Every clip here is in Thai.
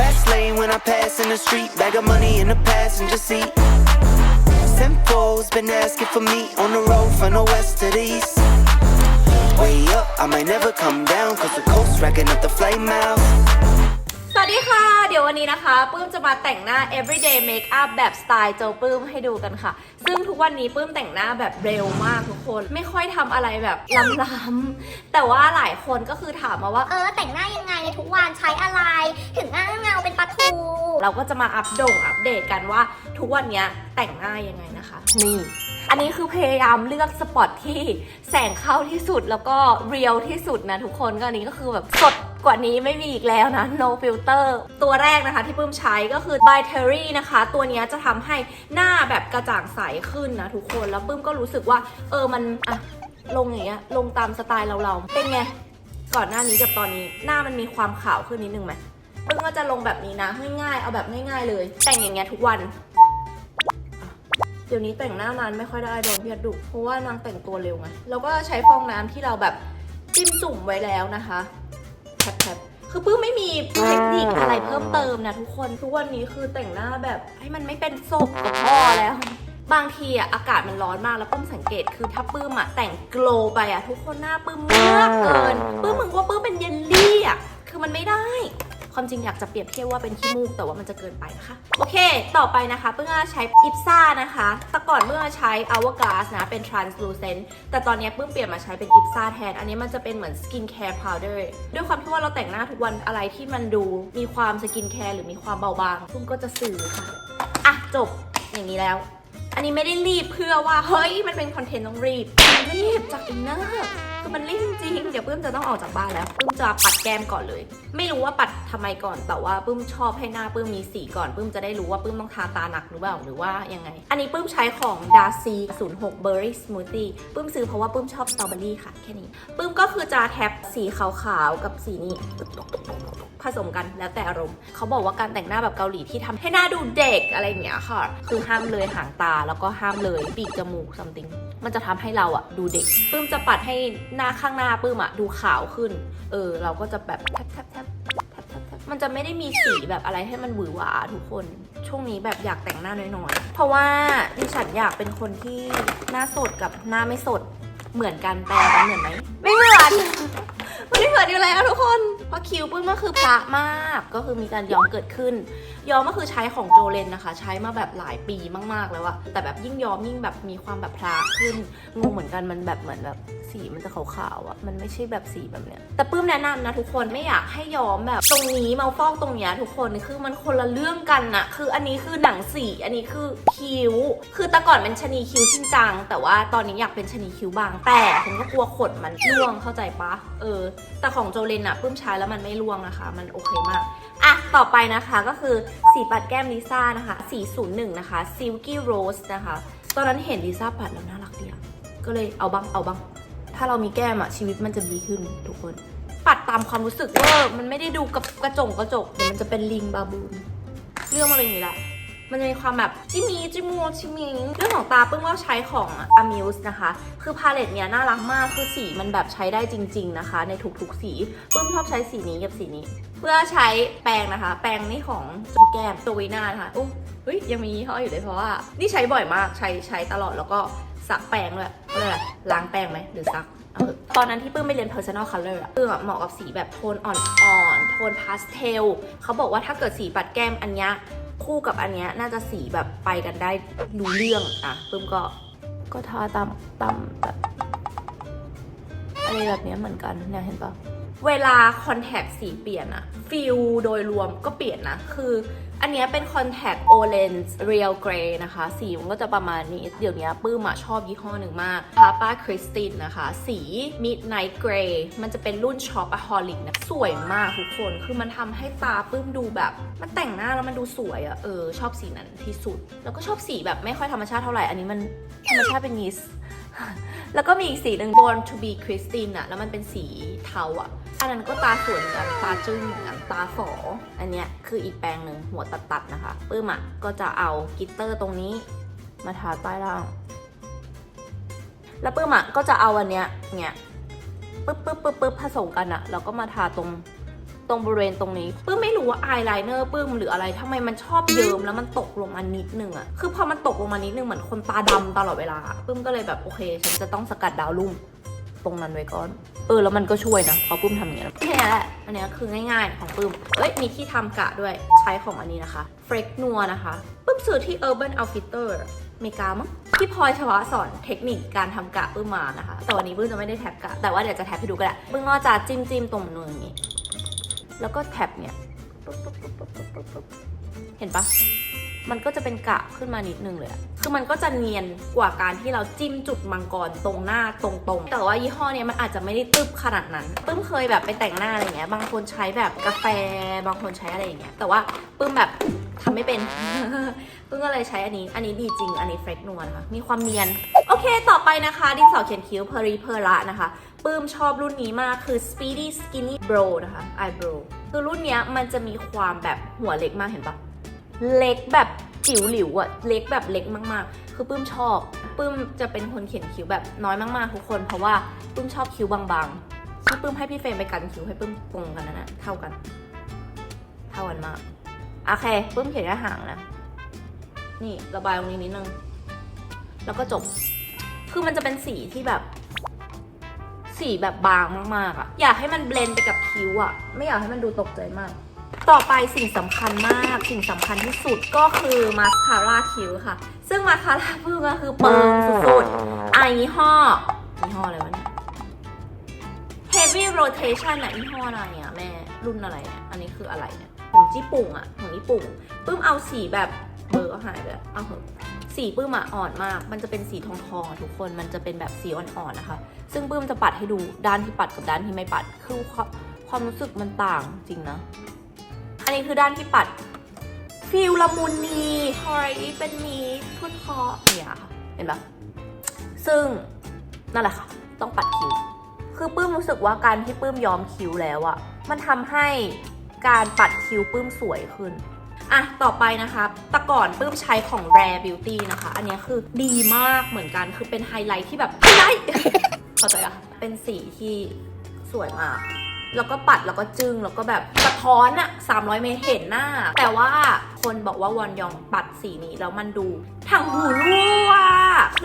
Fast lane when I pass in the street, bag of money in the passenger seat. Simcoe's been asking for me on the road from the west to the east. Way up, I might never come down, cause the coast racking up the flame miles. สวัสดีค่ะ เดี๋ยววันนี้นะคะปื้มจะมาแต่งหน้า everyday makeup แบบสไตล์โจปื้มให้ดูกันค่ะ ซึ่งทุกวันนี้ปื้มแต่งหน้าแบบเร็วมากทุกคน ไม่ค่อยทำอะไรแบบล้ำๆแต่ว่าหลายคนก็คือถามมาว่า เออแต่งหน้ายังไงในทุกวันใช้อะไร ถึงหน้าเงาเป็นปลาทู เราก็จะมาอัปโดงอัปเดตกันว่าทุกวันเนี้ยแต่งหน้ายังไงนะคะ นี่ อันนี้คือพยายามเลือกสปอตที่แสงเข้าที่สุดแล้วก็เรียลที่สุดนะทุกคนก็อันนี้ก็คือแบบสดกว่านี้ไม่มีอีกแล้วนะ no filter ตัวแรกนะคะที่ปื้มใช้ก็คือ by Terry นะคะ ตัวเนี้ยจะทำให้หน้าแบบกระจ่างใสขึ้นนะทุกคน แล้วปื้มก็รู้สึกว่า เออมันอะลงอย่างเงี้ยลงตามสไตล์เราเราๆเป็นไง ก่อนหน้านี้กับตอนนี้หน้ามันมีความขาวขึ้นนิดนึงไหมปึ้งก็จะลงแบบนี้นะง่ายๆเอาแบบง่าย ๆ เลย แต่งอย่างเงี้ยทุกวัน เดี๋ยวนี้แต่งหน้านานไม่ค่อยได้โดนพี่ดุเพราะว่านางแต่งตัวเร็วไงแล้วก็ใช้ฟองน้ำที่เราแบบจิ้มจุ่มไว้แล้วนะคะแทบๆคือปื้มไม่มีเทคนิคอะไรเพิ่มเติมนะทุกคนทุกวันนี้คือแต่งหน้าแบบให้มันไม่เป็นศพกับพ่อแล้ว บางทีอะอากาศมันร้อนมากแล้วปื้มสังเกตคือถ้าปื้มอะแต่งโกลไปอะทุกคนหน้าปื้มมือกเกินปื้มมึงว่าปื้มเป็นเยลลี่อะคือมันไม่ได้ ความจริงอยากจะเปรียบเทียบว่าเป็นขี้มูกแต่ว่ามันจะเกินไปนะคะ โอเค ต่อไปนะคะเพิ่งใช้อิปซ่านะคะ แต่ก่อนเมื่อใช้ Hourglass นะเป็น translucent แต่ตอนนี้เพิ่งเปลี่ยนมาใช้เป็นอิปซ่าแทน อันนี้มันจะเป็นเหมือน skin care powder ด้วยความที่ว่าเราแต่งหน้าทุกวันอะไรที่มันดูมีความสกินแคร์หรือมีความเบาบางเพิ่งก็จะสื่อค่ะอะจบอย่างนี้แล้ว อันนี้ไม่ได้รีบเพื่อว่า เฮ้ย มันเป็นคอนเทนต์ต้องรีบมันรีบจากอินเนอร์คือมันรีบจริง เดี๋ยวปื้มจะต้องออกจากบ้านแล้วปื้มจะปัดแก้มก่อนเลย ไม่รู้ว่าปัดทำไมก่อน แต่ว่าปื้มชอบให้หน้าปื้มมีสีก่อนปื้มจะได้รู้ว่าปื้มต้องทาตาหนักหรือเปล่าหรือว่ายังไง อันนี้ปื้มใช้ของ d a r c 06 Berry Smoothie ปื้มซื้อเพราะว่าปื้มชอบสตรอเบอรี่ค่ะแค่นี้ปื้มก็คือจะแท็บสีขาวๆกับสีนี้ผสมกันแล้วแต่อารมณ์เขาบอกว่าการแต่งหน้าแบบเกาหลีที่ทำให้หน้าดูเด็กอะไรอย่างเงี้ยค่ะ คือห้ามเลยหางตาแล้วก็ห้ามเลยปีกจมูก something มันจะทำให้เราอะดูเด็กปื้มจะปัดให้หน้าข้างหน้าปื้มอะดูขาวขึ้น เออ เราก็จะแบบแทบแทบแทบแทบแทบแทบมันจะไม่ได้มีสีแบบอะไรให้มันหวือหวาทุกคน ช่วงนี้แบบอยากแต่งหน้าน้อยๆ เพราะว่าดิฉันอยากเป็นคนที่หน้าสดกับหน้าไม่สดเหมือนกันแต่เหมือนไหมไม่เหมือน ไม่ได้เหมือยู่แล้วทุกคนเพราะคิวปื้มก็คือพระมาก ก็คือมีการย้อมเกิดขึ้น ย้อมก็คือใช้ของโจเลนนะคะ ใช้มาแบบหลายปีมากๆแล้วอะแต่แบบยิ่งย้อมยิ่งแบบมีความแบบพระขึ้นงงเหมือนกันมันแบบเหมือนแบบสีมันจะขาวๆอะมันไม่ใช่แบบสีแบบเนี้ย แต่ปื้มแนะนำนะทุกคนไม่อยากให้ย้อมแบบตรงนี้มาฟอกตรงเนี้ยทุกคนคือมันคนละเรื่องกันอะคืออันนี้คือหนังสีอันนี้คือคิ้ว คือแต่ก่อนเป็นชะนีคิ้วชินจัง แต่ว่าตอนนี้อยากเป็นชะนีคิ้วบาง แต่ผมก็กลัวขนมันร่วงเข้าใจปะเออแต่ของโจเลนอะปื้มใช้แล้วมันไม่ร่วงนะคะ มันโอเคมาก อะ ต่อไปนะคะก็คือสีปัดแก้มลิซ่านะคะ 401 นะคะ Silky Rose นะคะ ตอนนั้นเห็นลิซ่าปัดแล้วน่ารักดีอะก็เลยเอาบ้างเอาบ้าง ถ้าเรามีแก้มอะชีวิตมันจะดีขึ้นทุกคน ปัดตามความรู้สึกว่ามันไม่ได้ดูกับกระจงกระจกเดี๋ยวมันจะเป็นลิงบาบูนเรื่องมันเป็นอย่างนี้แหละ มันจะมีความแบบจิมีจิมัวจิมิงเรื่องของตาเพิ่งว่าใช้ของ Amuse นะคะ คือพาเลตเนี้ยน่ารักมากคือสีมันแบบใช้ได้จริง ๆนะคะ ในทุกๆสีเพิ่งชอบใช้สีนี้กับสีนี้ เพื่อใช้แปรงนะคะ แปรงนี่ของพี่แก้มตัววีนานะคะอุ้ยเฮ้ยยังมียี่ห้ออยู่เลยเพราะว่า นี่ใช้บ่อยมากใช้ใช้ตลอดแล้วก็ซักแปรงด้วยเขาเรียล้างแปรงไหมหรือซักตอนนั้นที่ปื้มไปเรียน personal color อะปื้มอะเหมาะกับสีแบบโทนอ่อนๆ โทนพาสเทล เขาบอกว่าถ้าเกิดสีปัดแก้มอันเนี้ย คู่กับอันเนี้ยน่าจะสีแบบไปกันได้รู้เรื่องอะปิ่มก็ก็ทาตามตามแบบอะไรแบบเนี้ยเหมือนกันเนี่ยเห็นปะเวลาคอนแทคสีเปลี่ยนอะฟิลโดยรวมก็เปลี่ยนนะ คือ อันนี้เป็นคอนแทคโอเลนส์เรียลเกรย์นะคะ สีมันก็จะประมาณนี้ เดี๋ยวนี้ปื้มอะชอบยี่ห้อหนึ่งมากพาป้าคริสตินนะคะ สี Midnight Grey มันจะเป็นรุ่นช็อปอะฮอลิกนะ สวยมากทุกคน คือมันทำให้ตาปื้มดูแบบ มันแต่งหน้าแล้วมันดูสวยอะเออ ชอบสีนั้นที่สุด แล้วก็ชอบสีแบบไม่ค่อยธรรมชาติเท่าไหร่ อันนี้มันธรรมชาติเป็นยิสแล้วก็มีอีกสีหนึ่ง Born to be Christine อะแล้วมันเป็นสีเทาอะ อันนั้นก็ตาสวยเหมือนกันตาจึ้งเหมือนกันตาฝออันเนี้ยคืออีกแปรงหนึ่งหัวตัดๆนะคะปื้มอะก็จะเอากิตเตอร์ตรงนี้มาทาใต้ล่าง แล้วปื้มอะก็จะเอาอันเนี้ยเนี้ยปึ๊บปึ๊บปึ๊บปึ๊บผสมกันอะแล้วก็มาทาตรงตรงบริเวณตรงนี้ปื้มไม่รู้ว่าอายไลเนอร์ปื้มหรืออะไรทำไมมันชอบเยิ้มแล้วมันตกลงมานิดนึงอะคือพอมันตกลงมานิดนึงเหมือนคนตาดำตลอดเวลาปื้มก็เลยแบบโอเค ฉันจะต้องสกัดดาวรุ่ง ตรงนั้นไว้ก่อน เออแล้วมันก็ช่วยนะเพราะปื้มทำอย่างเงี้ยแค่นั้แหละอันนี้คือง่ายๆของปื้มเอ้ยมีที่ทำกะด้วยใช้ของอันนี้นะคะเฟรกนัวนะคะปื้มซื้อที่ Urban Outfitter เมริกามั้งพี่พลอยชวะสอนเทคนิคการทำกะปื้มมานะคะ แต่วันนี้ปื้มจะไม่ได้แท็บกะ แต่ว่าเดี๋ยวจะแท็บให้ดูก็ได้ปื้มก็จะจิ้มจิ้มๆตรงมืออย่างนี้ แล้วก็แท็บเนี่ย เห็นปะ มันก็จะเป็นกะขึ้นมานิดนึงเลย คือมันก็จะเนียนกว่าการที่เราจิ้มจุดมังกรตรงหน้าตรงๆ แต่ว่ายี่ห้อเนี้ยมันอาจจะไม่ได้ตึบขนาดนั้น ปื้มเคยแบบไปแต่งหน้าอะไรเงี้ย บางคนใช้แบบกาแฟ บางคนใช้อะไรอย่างเงี้ย แต่ว่าปื้มแบบทำไม่เป็นปื้มก็เลยใช้อันนี้ อันนี้ดีจริง อันนี้เฟรกนัวนะคะ มีความเนียน โอเค ต่อไปนะคะ ดินสอเขียนคิ้วเพอรีเพอระนะคะ ปื้มชอบรุ่นนี้มาก คือ Speedy Skinny Bro นะคะ Eyebrow คือรุ่นเนี้ยมันจะมีความแบบหัวเล็กมากเห็นปะ เล็กแบบจิ๋วหลิวอะเล็กแบบเล็กมากๆ คือปื้มชอบปื้มจะเป็นคนเขียนคิ้วแบบน้อยมากๆ ทุกคนเพราะว่าปื้มชอบคิ้วบางๆที่ปื้มให้พี่เฟรมไปกันคิ้วให้ปื้มตรงกันนะนะเท่ากัน เท่ากันมากโอเคปื้มเขียนแค่หางนะนี่ระบายตรงนี้นิดนึงแล้วก็จบ คือมันจะเป็นสีที่แบบ สีแบบบางมากๆอะอยากให้มันเบลนไปกับคิ้วอะไม่อยากให้มันดูตกใจมาก ต่อไปสิ่งสำคัญมากสิ่งสำคัญที่สุดก็คือมาสคาร่าคิ้วค่ะ ซึ่งมาสคาร่าพิ่งก็คือเปิงสุดๆอะยี่ห้อยี่ห้ออะไรวะเนี่ย Heavy Rotation อะยี่ห้ออะไรอะแม่รุ่นอะไรเนี่ยอันนี้คืออะไรเนี่ยของญี่ปุ่งอะของญี่ปุ่งปื้มเอาสีแบบเบอร์ก็หายไปแล้วเอาเหอะสีปื้มอะอ่อนมาก มันจะเป็นสีทองทองๆทุกคนมันจะเป็นแบบสีอ่อนๆนะคะ ซึ่งปื้มจะปัดให้ดูด้านที่ปัดกับด้านที่ไม่ปัดคือความรู้สึกมันต่างจริงนะ นนี้คือด้านที่ปัดฟิลละมุนนีคอยเป็นมีทุ่นคอเนี่ยค่ะ เห็นปะซึ่งนั่นแหละค่ะ ต้องปัดคิ้ว คือปื้มรู้สึกว่าการที่ปื้มย้อมคิ้วแล้วอะมันทำให้การปัดคิ้วปื้มสวยขึ้น อะ ต่อไปนะคะ แต่ก่อนปื้มใช้ของ Rare Beauty นะคะ อันนี้คือดีมากเหมือนกัน คือเป็นไฮไลท์ที่แบบไฮไลท์เข้าใจอะเป็นสีที่สวยมาก แล้วก็ปัดแล้วก็จึง้งแล้วก็แบบสะท้อนอะ300 เมตรเห็นหน้า แต่ว่าคนบอกว่าวอนยองปัดสีนี้แล้วมันดูถังหูรูอะ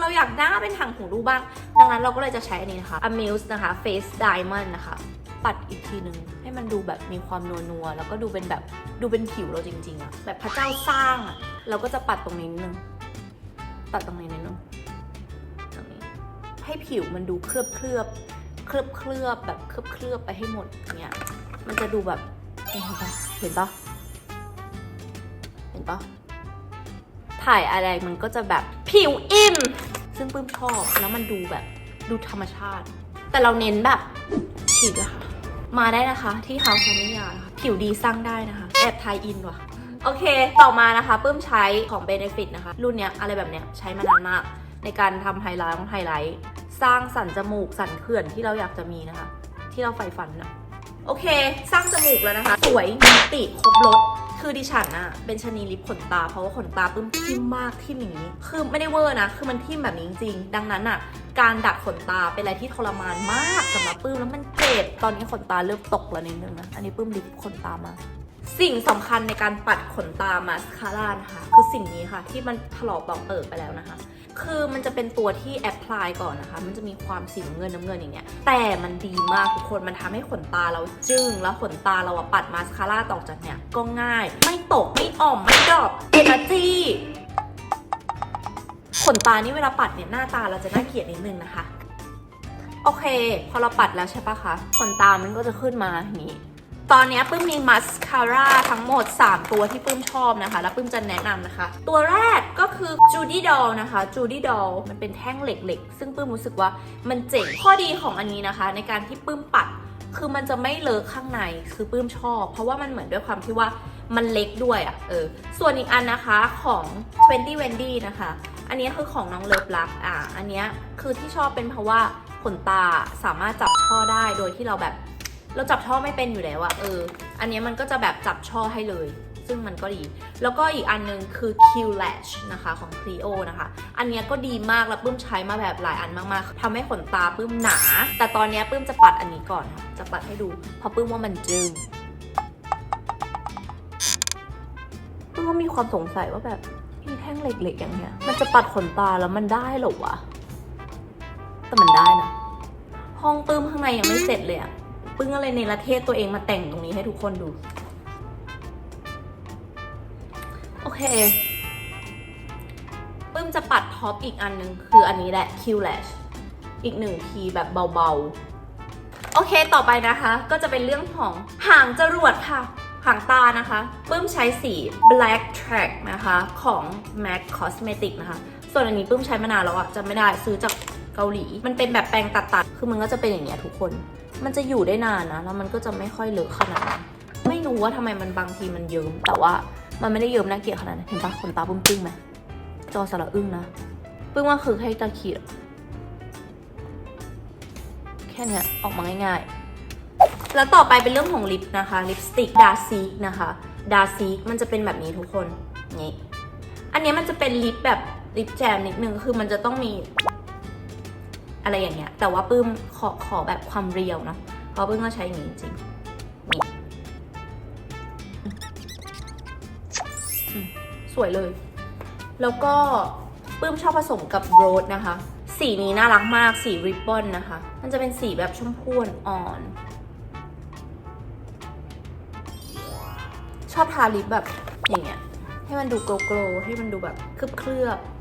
เราอยากหน้าเป็นถังหูรูบ้าง ดังนั้นเราก็เลยจะใช้อันนี้นะคะ Amuse นะคะ Face Diamond นะคะปัดอีกทีนึง ให้มันดูแบบมีความนัวนัวๆแล้วก็ดูเป็นแบบดูเป็นผิวเราจริงๆอะแบบพระเจ้าสร้างอะเราก็จะปัดตรงนี้นิดนึงปัดตรงนี้นิดนึงตรงนี้ให้ผิวมันดูเคลือบเคลือบๆ เคลือบเคลือบแบบเคลือบเคลือบไปให้หมดเนี่ยมันจะดูแบบเห็นปะเห็นปะเห็นปะถ่ายอะไรมันก็จะแบบผิวอิ่ม ซึ่งปื้มชอบแล้วมันดูแบบดูธรรมชาติ แต่เราเน้นแบบฉีดอะค่ะ มาได้นะคะที่เฮาส์มิยานะคะผิวดีสร้างได้นะคะ แอบไทยอินว่ะ โอเค ต่อมานะคะปื้มใช้ของ Benefit นะคะ รุ่นเนี้ยอะไรแบบเนี้ยใช้มานานมาก ในการทำไฮไลท์ของไฮไลท์ สร้างสันจมูกสันเขื่อนที่เราอยากจะมีนะคะ ที่เราใฝ่ฝันนะโอเค สร้างจมูกแล้วนะคะ สวยมิติครบรถคือดิฉันอะเป็นชนีลิปขนตาเพราะว่าขนตาปื้มทิ่มมากทิ่มอย่างนี้ คือไม่ได้เวอร์นะ คือมันทิ่มแบบนี้จริงๆดังนั้นอะการดัดขนตาเป็นอะไรที่ทรมานมากสำหรับปื้มแล้วมันเจ็บตอนนี้ขนตาเริ่มตกแล้วนิดนึงนะอันนี้ปื้มลิปขนตามาสิ่งสำคัญในการปัดขนตามาสคาร่านะคะ คือสิ่งนี้ค่ะ ที่มันถลอกปอกเปิดไปแล้วนะคะ คือมันจะเป็นตัวที่แอพพลายก่อนนะคะ มันจะมีความสีน้ำเงินน้ำเงินอย่างเงี้ย แต่มันดีมากทุกคน มันทำให้ขนตาเราจึ้ง แล้วขนตาเราปัดมาสคาร่าต่อจากเนี้ยก็ง่าย ไม่ตก ไม่อ่อม ไม่ดรอปเอเนอร์จีขนตานี่เวลาปัดเนี่ยหน้าตาเราจะน่าเกลียดนิดนึงนะคะ โอเค พอเราปัดแล้วใช่ปะคะ ขนตามันก็จะขึ้นมาอย่างนี้ ตอนนี้ปื้มมีมัสคาร่าทั้งหมด 3 ตัวที่ปื้มชอบนะคะ แล้วปื้มจะแนะนำนะคะ ตัวแรกก็คือ Judy Doll นะคะ Judy Doll มันเป็นแท่งเหล็กๆ ซึ่งปื้มรู้สึกว่ามันเจ๋งข้อดีของอันนี้นะคะ ในการที่ปื้มปัดคือมันจะไม่เลอะข้างในคือปื้มชอบ เพราะว่ามันเหมือนด้วยความที่ว่ามันเล็กด้วยอะ่ะเออส่วนอีกอันนะคะของ20 Wendy นะคะ อันนี้คือของน้องเลิฟลักอะอันนี้คือที่ชอบเป็นเพราะว่าขนตาสามารถจับช่อได้โดยที่เราแบบ เราจับช่อไม่เป็นอยู่แล้วอะเออ อันนี้มันก็จะแบบจับช่อให้เลย ซึ่งมันก็ดี แล้วก็อีกอันนึงคือ Q Lash นะคะของ Clio นะคะ อันนี้ก็ดีมากแล้วปื้มใช้มาแบบหลายอันมากๆทำให้ขนตาปื้มหนา แต่ตอนนี้ปื้มจะปัดอันนี้ก่อน จะปัดให้ดู เพราะปื้มว่ามันจึงปื้มก็มีความสงสัยว่าแบบมีแท่งเหล็กๆอย่างเงี้ย มันจะปัดขนตาแล้วมันได้หรอวะ แต่มันได้นะ ห้องปื้มข้างในยังไม่เสร็จเลยอะ ปึ้งอะไรในประเทศตัวเองมาแต่งตรงนี้ให้ทุกคนดู โอเคปึ้มจะปัดท็อปอีกอันนึง คืออันนี้แหละ Q Lash อีกหนึ่งทีแบบเบาๆ โอเคต่อไปนะคะ ก็จะเป็นเรื่องของหางจรวดค่ะหางตานะคะปึ้มใช้สี black track นะคะของ MAC Cosmetic นะคะ ส่วนอันนี้ปึ้มใช้มานานแล้วอะจำไม่ได้ซื้อจากเกาหลี มันเป็นแบบแปรงตัดๆ คือมันก็จะเป็นอย่างเงี้ยทุกคน มันจะอยู่ได้นานนะ แล้วมันก็จะไม่ค่อยเลอะขนาดนั้นไม่รู้ว่าทำไมมันบางทีมันเยิ้มแต่ว่ามันไม่ได้เยิ้มน่าเกลียดขนาดนั้นเห็นปะขนตาปึ้มตึงไหมจอสระอึ้งนะปึ้มว่าคือให้ตาขีดแค่นี้ออกมาง่ายๆ แล้วต่อไปเป็นเรื่องของลิปนะคะ ลิปสติกดาซีกนะคะดาซีกมันจะเป็นแบบนี้ทุกคนนี่อันนี้มันจะเป็นลิปแบบลิปแจมนิดนึงคือมันจะต้องมี อะไรอย่างเงี้ย แต่ว่าปื้มขอขอแบบความเรียวนะเพราะปื้มก็ใช้อย่างนี้จริงๆนี่สวยเลย แล้วก็ปื้มชอบผสมกับโรสนะคะ สีนี้น่ารักมาก สีริบบอนนะคะ มันจะเป็นสีแบบชมพูอ่อน ชอบทาลิปแบบอย่างเงี้ย ให้มันดูโกลโกลให้มันดูแบบเคลือบเคลือบๆ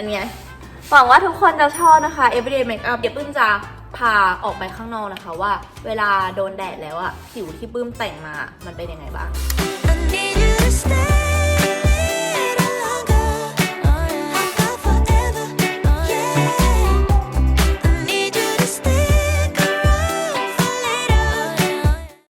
อันเนี้ยหวังว่าทุกคนจะชอบนะคะ everyday makeup เดี๋ยวปื้มจะพาออกไปข้างนอกนะคะว่า เวลาโดนแดดแล้วอะผิวที่ปื้มแต่งมา มันเป็นยังไงบ้าง